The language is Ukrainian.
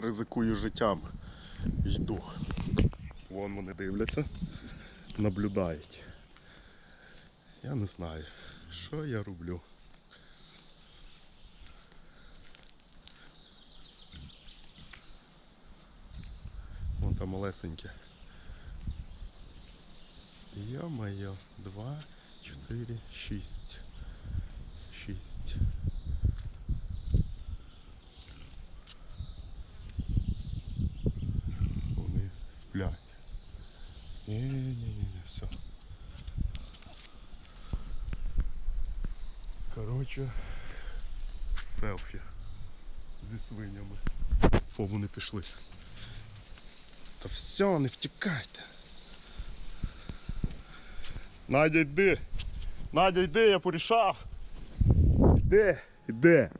ризикую життям. Йду. Вон вони дивляться, наблюдають. Я не знаю, що я роблю. Вон там малесеньке. Ё-моё, два, чотири, шість. Шість. Сплять. Ні-ні-ні, все. Коротше, селфі зі свинями. О, вони пішли. Та все, не втікайте. Надя, йди. Надя, йди, я порішав. Йди, йди.